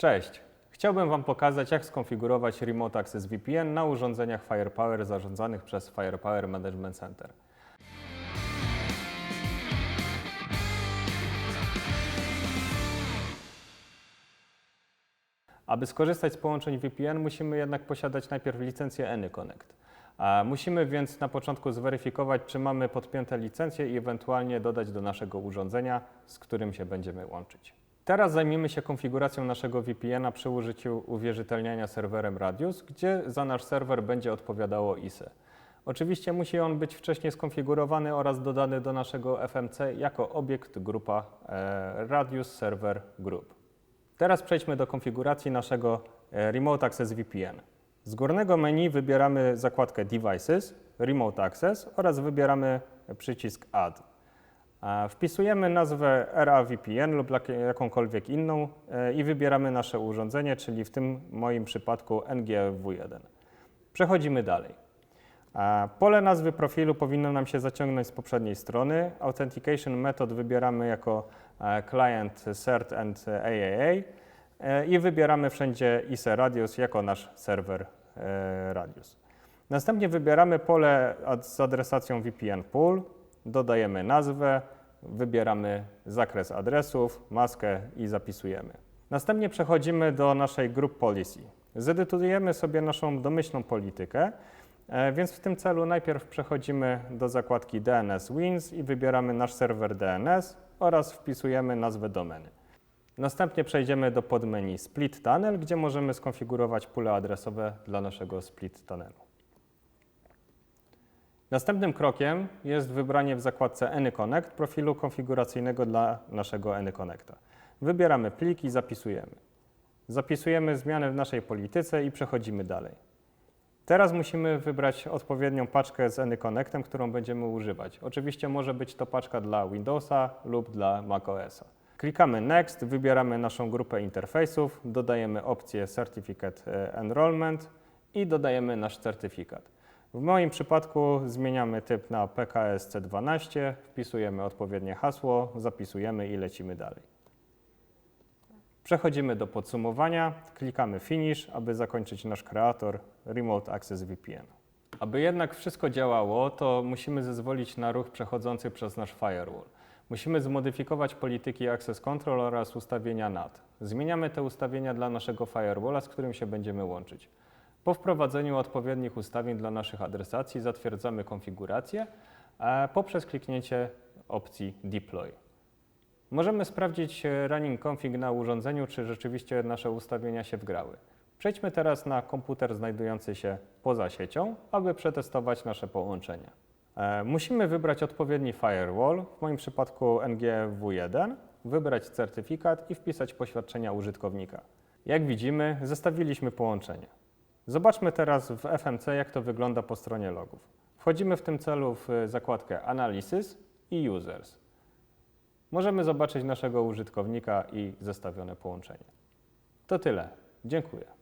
Cześć! Chciałbym Wam pokazać, jak skonfigurować Remote Access VPN na urządzeniach Firepower zarządzanych przez Firepower Management Center. Aby skorzystać z połączeń VPN, musimy jednak posiadać najpierw licencję AnyConnect. Musimy więc na początku zweryfikować, czy mamy podpięte licencje i ewentualnie dodać do naszego urządzenia, z którym się będziemy łączyć. Teraz zajmiemy się konfiguracją naszego VPN-a przy użyciu uwierzytelniania serwerem Radius, gdzie za nasz serwer będzie odpowiadało ISE. Oczywiście musi on być wcześniej skonfigurowany oraz dodany do naszego FMC jako obiekt grupa e, Radius Server Group. Teraz przejdźmy do konfiguracji naszego e, Remote Access VPN. Z górnego menu wybieramy zakładkę Devices, Remote Access oraz wybieramy przycisk Add. Wpisujemy nazwę RAVPN lub jak- jakąkolwiek inną e, i wybieramy nasze urządzenie, czyli w tym moim przypadku NGFW1. Przechodzimy dalej. Pole nazwy profilu powinno nam się zaciągnąć z poprzedniej strony. Authentication method wybieramy jako e, client cert and AAA e, i wybieramy wszędzie ISE Radius jako nasz serwer Radius. Następnie wybieramy pole z adresacją VPN pool, dodajemy nazwę, wybieramy zakres adresów, maskę i zapisujemy. Następnie przechodzimy do naszej group policy. Zedytujemy sobie naszą domyślną politykę, e, więc w tym celu najpierw przechodzimy do zakładki DNS Wins i wybieramy nasz serwer DNS oraz wpisujemy nazwę domeny. Następnie przejdziemy do podmenu Split Tunnel, gdzie możemy skonfigurować pule adresowe dla naszego split tunnelu. Następnym krokiem jest wybranie w zakładce AnyConnect profilu konfiguracyjnego dla naszego AnyConnecta. Wybieramy plik i zapisujemy. Zapisujemy zmiany w naszej polityce i przechodzimy dalej. Teraz musimy wybrać odpowiednią paczkę z AnyConnectem, którą będziemy używać. Oczywiście może być to paczka dla Windowsa lub dla macOSa. Klikamy Next, wybieramy naszą grupę interfejsów, dodajemy opcję Certificate Enrollment i dodajemy nasz certyfikat. W moim przypadku zmieniamy typ na PKSC12, wpisujemy odpowiednie hasło, zapisujemy i lecimy dalej. Przechodzimy do podsumowania, klikamy Finish, aby zakończyć nasz kreator Remote Access VPN. Aby jednak wszystko działało, to musimy zezwolić na ruch przechodzący przez nasz firewall. Musimy zmodyfikować polityki Access Control oraz ustawienia NAT. Zmieniamy te ustawienia dla naszego firewalla, z którym się będziemy łączyć. Po wprowadzeniu odpowiednich ustawień dla naszych adresacji zatwierdzamy konfigurację poprzez kliknięcie opcji Deploy. Możemy sprawdzić e, running config na urządzeniu, czy rzeczywiście nasze ustawienia się wgrały. Przejdźmy teraz na komputer znajdujący się poza siecią, aby przetestować nasze połączenia. E, Musimy wybrać odpowiedni firewall, w moim przypadku NGW1, wybrać certyfikat i wpisać poświadczenia użytkownika. Jak widzimy, zestawiliśmy połączenie. Zobaczmy teraz w FMC, jak to wygląda po stronie logów. Wchodzimy w tym celu w zakładkę Analysis i Users. Możemy zobaczyć naszego użytkownika i zestawione połączenie. To tyle. Dziękuję.